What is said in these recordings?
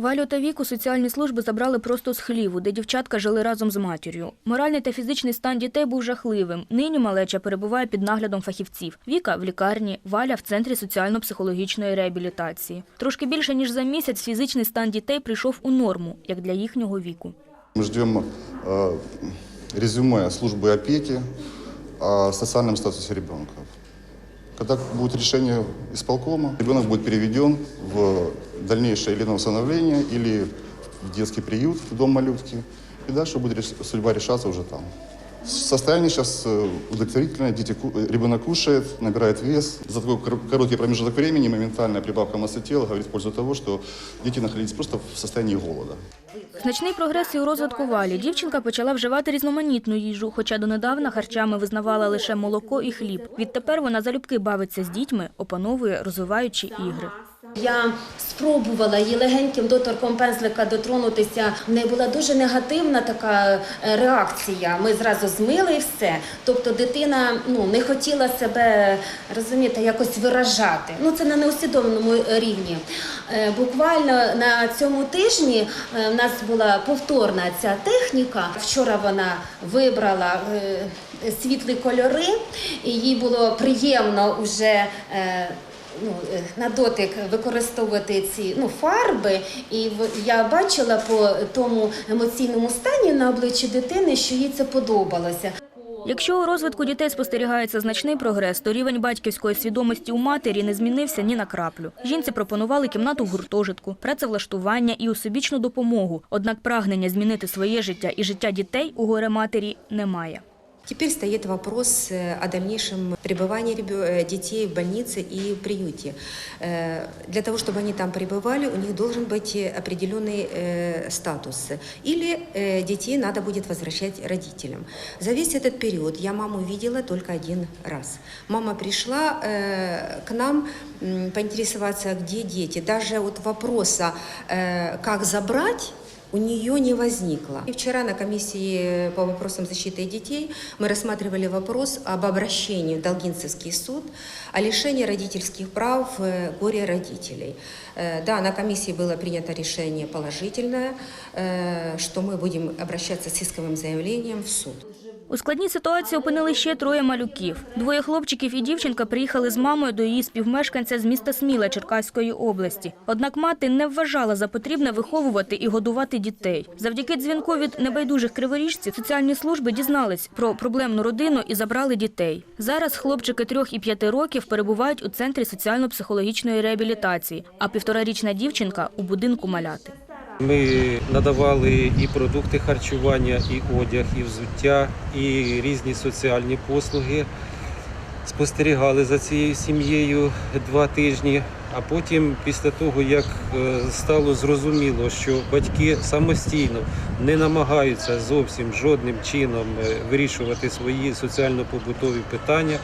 Валю та Віку соціальні служби забрали просто з хліву, де дівчатка жили разом з матір'ю. Моральний та фізичний стан дітей був жахливим. Нині малеча перебуває під наглядом фахівців. Віка в лікарні, Валя в центрі соціально-психологічної реабілітації. Трошки більше ніж за місяць фізичний стан дітей прийшов у норму, як для їхнього віку. Мы ждем э, резюме службы опеки о социальном статусе ребенка. Когда будет решение исполкома, ребенок будет переведен в дальнейшее или на усыновление, или в детский приют, в дом малютки. И дальше будет судьба решаться уже там Состояние сейчас э, удовлетворительное, дети, ку- э, ребенок кушает, набирает вес. За такой кор- короткий промежуток времени моментальная прибавка массы тела говорит в пользу того, что дети находились просто в состоянии голода. Значний прогрес і у розвитку Валі. Дівчинка почала вживати різноманітну їжу, хоча донедавна харчами визнавала лише молоко і хліб. Відтепер вона залюбки бавиться з дітьми, опановує розвиваючі ігри. Я спробувала її легеньким доторком пензлика дотронутися. В неї була дуже негативна така е, реакція. Ми зразу змили все. Тобто дитина ну, не хотіла себе розумієте, якось виражати. Ну це на неусвідомленому рівні. Е, Буквально на цьому тижні е, в нас була повторна ця техніка. Вчора вона вибрала. е, Світлі кольори, і їй було приємно вже е, ну, е, на дотик використовувати ці ну, фарби. І я бачила по тому емоційному стані на обличчі дитини, що їй це подобалося. Якщо у розвитку дітей спостерігається значний прогрес, то рівень батьківської свідомості у матері не змінився ні на краплю. Жінці пропонували кімнату в гуртожитку, працевлаштування і усебічну допомогу. Однак прагнення змінити своє життя і життя дітей у горе матері немає. Теперь стоит вопрос э, о дальнейшем пребывании ребё- э, детей в больнице и в приюте. Э, Для того, чтобы они там пребывали, у них должен быть э, определенный э, статус. Или э, детей надо будет возвращать родителям. За весь этот период я маму видела только один раз. Мама пришла э, к нам м, поинтересоваться, где дети. Даже вот вопроса, э, как забрать, у нее не возникло. И вчера на комиссии по вопросам защиты детей мы рассматривали вопрос об обращении в Долгинцевский суд о лишении родительских прав э, горе родителей. Э, Да, на комиссии было принято решение положительное, э, что мы будем обращаться с исковым заявлением в суд. У складній ситуації опинили ще троє малюків. Двоє хлопчиків і дівчинка приїхали з мамою до її співмешканця з міста Сміла Черкаської області. Однак мати не вважала за потрібне виховувати і годувати дітей. Завдяки дзвінку від небайдужих криворіжців соціальні служби дізнались про проблемну родину і забрали дітей. Зараз хлопчики трьох і п'яти років перебувають у центрі соціально-психологічної реабілітації, а півторарічна дівчинка у будинку маляти. Ми надавали і продукти харчування, і одяг, і взуття, і різні соціальні послуги. Спостерігали за цією сім'єю два тижні. А потім, після того, як е, стало зрозуміло, що батьки самостійно не намагаються зовсім жодним чином е, вирішувати свої соціально-побутові питання,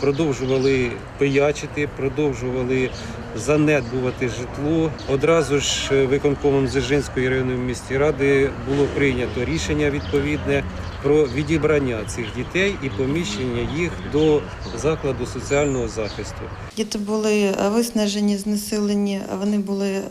продовжували пиячити, продовжували занедбувати житло. Одразу ж е, виконкомом Дзержинської районної міської ради було прийнято рішення відповідне про відібрання цих дітей і поміщення їх до закладу соціального захисту. Діти були е, виснажені, знесилені, вони були е,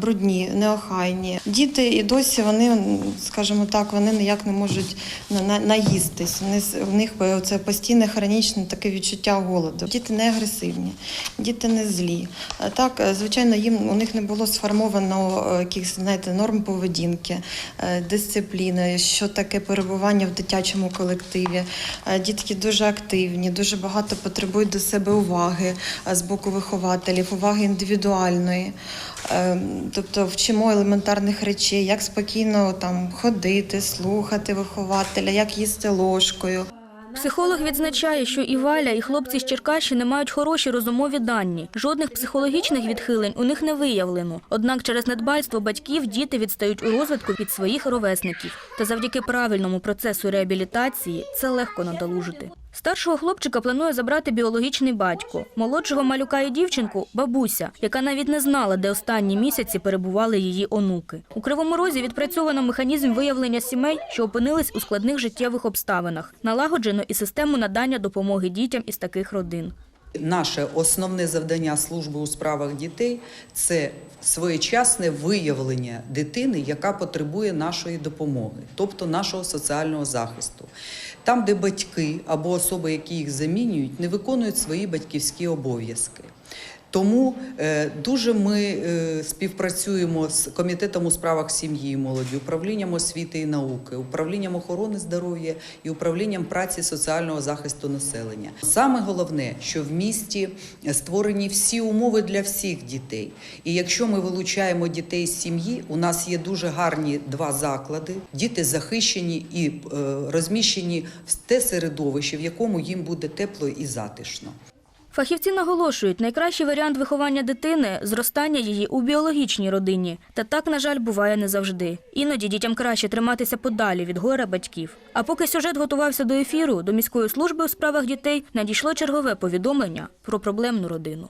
брудні, неохайні. Діти і досі вони, скажімо так, вони ніяк не можуть на- на- наїстись. В них це постійне хронічне таке відчуття голоду. Діти не агресивні, діти не злі. Е, Так, е, звичайно, їм у них не було сформовано е, якихось знаєте, норм поведінки, дисципліни, що таке перебування в дитячому колективі. Дітки дуже активні, дуже багато потребують до себе уваги з боку вихователів, уваги індивідуальної. Тобто вчимо елементарних речей, як спокійно там ходити, слухати вихователя, як їсти ложкою. Психолог відзначає, що і Валя, і хлопці з Черкащини мають хороші розумові дані. Жодних психологічних відхилень у них не виявлено. Однак через недбальство батьків діти відстають у розвитку від своїх ровесників. Та завдяки правильному процесу реабілітації це легко надолужити. Старшого хлопчика планує забрати біологічний батько, молодшого малюка і дівчинку бабуся, яка навіть не знала, де останні місяці перебували її онуки. У Кривому Розі відпрацьовано механізм виявлення сімей, що опинились у складних життєвих обставинах. Налагоджено і систему надання допомоги дітям із таких родин. Наше основне завдання служби у справах дітей це своєчасне виявлення дитини, яка потребує нашої допомоги, тобто нашого соціального захисту. Там, де батьки або особи, які їх замінюють, не виконують свої батьківські обов'язки. Тому е, дуже ми е, співпрацюємо з комітетом у справах сім'ї і молоді, управлінням освіти і науки, управлінням охорони здоров'я і управлінням праці соціального захисту населення. Саме головне, що в місті створені всі умови для всіх дітей. І якщо ми вилучаємо дітей з сім'ї, у нас є дуже гарні два заклади. Діти захищені і е, розміщені в те середовище, в якому їм буде тепло і затишно. Фахівці наголошують, найкращий варіант виховання дитини – зростання її у біологічній родині. Та так, на жаль, буває не завжди. Іноді дітям краще триматися подалі від горя батьків. А поки сюжет готувався до ефіру, до міської служби у справах дітей надійшло чергове повідомлення про проблемну родину.